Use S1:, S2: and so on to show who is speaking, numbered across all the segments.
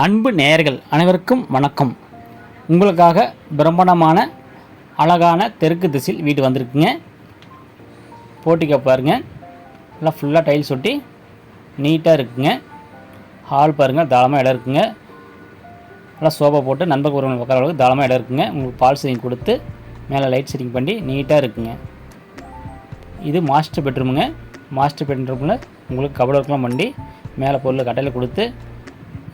S1: அன்பு நேயர்கள் அனைவருக்கும் வணக்கம். உங்களுக்காக பிரம்மாண்டமான அழகான தெற்கு திசையில் வீடு வந்திருக்குங்க. போட்டிக்க பாருங்க. நல்லா ஃபுல்லாக டைல்ஸ் ஒட்டி நீட்டாக இருக்குங்க. ஹால் பாருங்கள் தாளமாக இடம் இருக்குங்க. நல்லா சோபா போட்டு நண்பர் ஒருவங்க உட்கார அளவுக்கு தாளமாக இடம் இருக்குங்க. உங்களுக்கு பால் சீலிங் கொடுத்து மேலே லைட் செட்டிங் பண்ணி நீட்டாக இருக்குங்க. இது மாஸ்டர் பெட்ரூமுங்க மாஸ்டர் பெட்ரூமில் உங்களுக்கு கபடர்க்கெலாம் பண்ணி மேலே பொருள் கட்டையில் கொடுத்து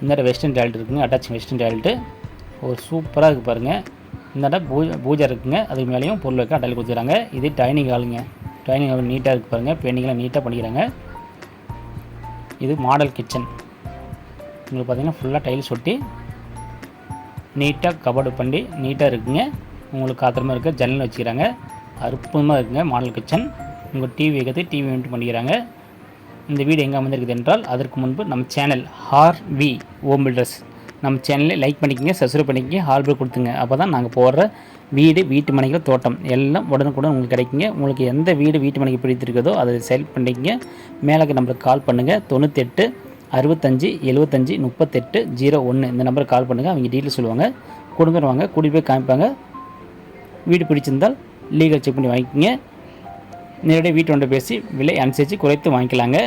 S1: இந்த வெஸ்டர்ன் டாய்லெட் இருக்குங்க அட்டாச் வெஸ்டர்ன் டாய்லெட்டு ஒரு சூப்பராக இருக்குது பாருங்கள் இந்த பூஜை பூஜை இருக்குங்க அதுக்கு மேலேயும் பொருள் வைக்க அட்டையில் கொடுத்துறாங்க இது டைனிங் ஹாலுங்க டைனிங் ஹால் நீட்டாக இருக்குது பாருங்கள் பெயிண்டிங்லாம் நீட்டாக பண்ணிக்கிறாங்க. இது மாடல் கிச்சன் உங்களுக்கு பார்த்தீங்கன்னா ஃபுல்லாக டைல்ஸ் ஒட்டி நீட்டாக கபோர்டு பண்ணி நீட்டாக இருக்குங்க. உங்களுக்கு காத்திரமாக இருக்க ஜன்னல் வச்சுக்கிறாங்க. அற்புதமாக இருக்குங்க மாடல் கிச்சன் உங்கள் டிவி வைக்கிறது டிவி மெயின்ட் பண்ணிக்கிறாங்க. இந்த வீடு எங்கே அமைந்திருக்குது என்றால் அதற்கு முன்பு நம்ம channel hour we Om builders நம்ம சேனலை லைக் பண்ணிக்கங்க சப்ஸ்கிரைப் பண்ணிக்கங்க ஹால் பில் கொடுத்துங்க. அப்போ தான் நாங்கள் போடுற வீடு வீட்டு மனைகள் தோட்டம் எல்லாம் உடனுக்குடன் உங்களுக்கு கிடைக்குங்க. உங்களுக்கு எந்த வீடு வீட்டு மனைக்கு பிடித்திருக்கதோ அதை செலக்ட் பண்ணிக்கங்க. மேலே நம்மளுக்கு கால் பண்ணுங்கள் தொண்ணூத்தெட்டு அறுபத்தஞ்சி எழுபத்தஞ்சி முப்பத்தெட்டு ஜீரோ ஒன்று இந்த நம்பருக்கு கால் பண்ணுங்கள் அவங்க டீட்டெயில் சொல்லுவாங்க. கொடுங்க வாங்க. கூட்டிகிட்டு போய் காமிப்பாங்க. வீடு பிடிச்சிருந்தால் லீகல் செக் பண்ணி வாங்கிக்கோங்க. நேரடியாக வீட்டு ஒன்றை பேசி விலை அனுசரித்து குறைத்து வாங்கிக்கலாங்க.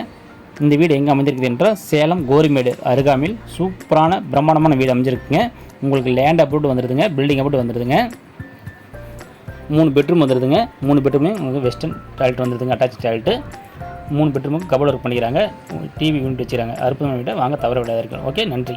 S1: இந்த வீடு எங்கே அமைஞ்சிருக்குது என்றால் சேலம் கோரிமேடு அருகாமையில் சூப்பரான பிரம்மாண்டமான வீடு அமைஞ்சிருக்குங்க. உங்களுக்கு லேண்ட் அப்ரூவ்ட் வந்துடுதுங்க பில்டிங் அப்ரூவ் வந்துடுதுங்க மூணு பெட்ரூம் வந்துடுதுங்க மூணு பெட்ரூமே உங்களுக்கு வெஸ்டர்ன் டாய்லெட் வந்துடுதுங்க அட்டாச் டாய்லெட்டு மூணு பெட்ரூமுக்கு கபோர்ட் ஒர்க் பண்ணிக்கிறாங்க. டிவி யூனிட் வச்சுக்கிறாங்க. அற்புதமான வீட்டை வாங்க தவற விடாத இருக்கும் ஓகே நன்றி.